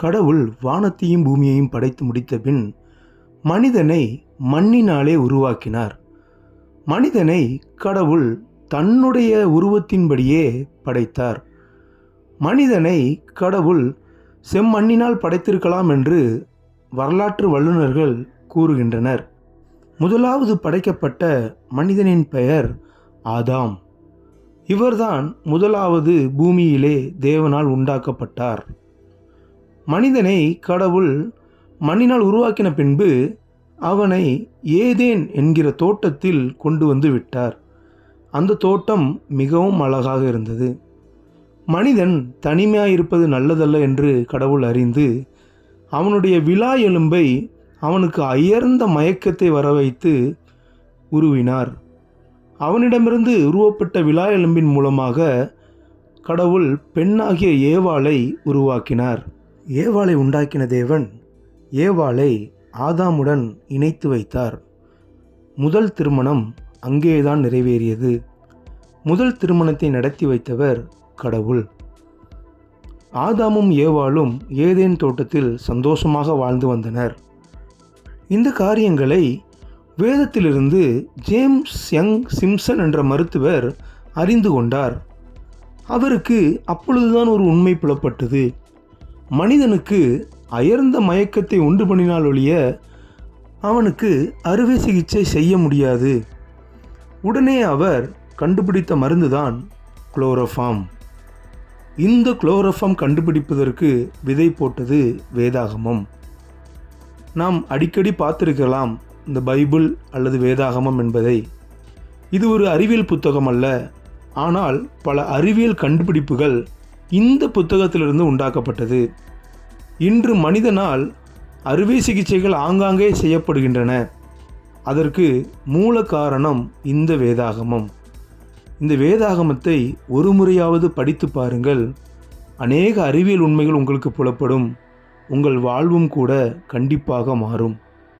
கடவுள் வானத்தையும் பூமியையும் படைத்து முடித்த பின் மனிதனை மண்ணினாலே உருவாக்கினார். மனிதனை கடவுள் தன்னுடைய உருவத்தின்படியே படைத்தார். மனிதனை கடவுள் செம்மண்ணினால் படைத்திருக்கலாம் என்று வரலாற்று வல்லுநர்கள் கூறுகின்றனர். முதலாவது படைக்கப்பட்ட மனிதனின் பெயர் ஆதாம். இவர்தான் முதலாவது பூமியிலே தேவனால் உண்டாக்கப்பட்டார். மனிதனை கடவுள் மண்ணினால் உருவாக்கின பின்பு அவனை ஏதேன் என்கிற தோட்டத்தில் கொண்டு வந்து விட்டார். அந்த தோட்டம் மிகவும் அழகாக இருந்தது. மனிதன் தனிமையாக இருப்பது நல்லதல்ல என்று கடவுள் அறிந்து அவனுடைய விழா எலும்பை அவனுக்கு அயர்ந்த மயக்கத்தை வர வைத்து உருவினார். அவனிடமிருந்து உருவப்பட்ட விழா எலும்பின் மூலமாக கடவுள் பெண்ணாகிய ஏவாளை உருவாக்கினார். ஏவாளை உண்டாக்கின தேவன் ஏவாளை ஆதாமுடன் இணைத்து வைத்தார். முதல் திருமணம் அங்கேதான் நிறைவேறியது. முதல் திருமணத்தை நடத்தி வைத்தவர் கடவுள். ஆதாமும் ஏவாளும் ஏதேன் தோட்டத்தில் சந்தோஷமாக வாழ்ந்து வந்தனர். இந்த காரியங்களை வேதத்திலிருந்து ஜேம்ஸ் யங் சிம்சன் என்ற மருத்துவர் அறிந்து கொண்டார். அவருக்கு அப்பொழுதுதான் ஒரு உண்மை புலப்பட்டது. மனிதனுக்கு அயர்ந்த மயக்கத்தை உண்டு பண்ணினால் ஒழிய அவனுக்கு அறுவை சிகிச்சை செய்ய முடியாது. உடனே அவர் கண்டுபிடித்த மருந்துதான் குளோரோஃபார்ம். இந்த குளோரோஃபார்ம் கண்டுபிடிப்பதற்கு விதை போட்டது வேதாகமம். நாம் அடிக்கடி பார்த்துருக்கலாம் இந்த பைபிள் அல்லது வேதாகமம் என்பதை. இது ஒரு அறிவியல் புத்தகம் அல்ல ஆனால் பல அறிவியல் கண்டுபிடிப்புகள் இந்த புத்தகத்திலிருந்து உண்டாக்கப்பட்டது. இன்று மனிதனால் அறுவை சிகிச்சைகள் ஆங்காங்கே செய்யப்படுகின்றன. அதற்கு மூல காரணம் இந்த வேதாகமம். இந்த வேதாகமத்தை ஒரு முறையாவது படித்து பாருங்கள். அநேக அறிவியல் உண்மைகள் உங்களுக்கு புலப்படும். உங்கள் வாழ்வும் கூட கண்டிப்பாக மாறும்.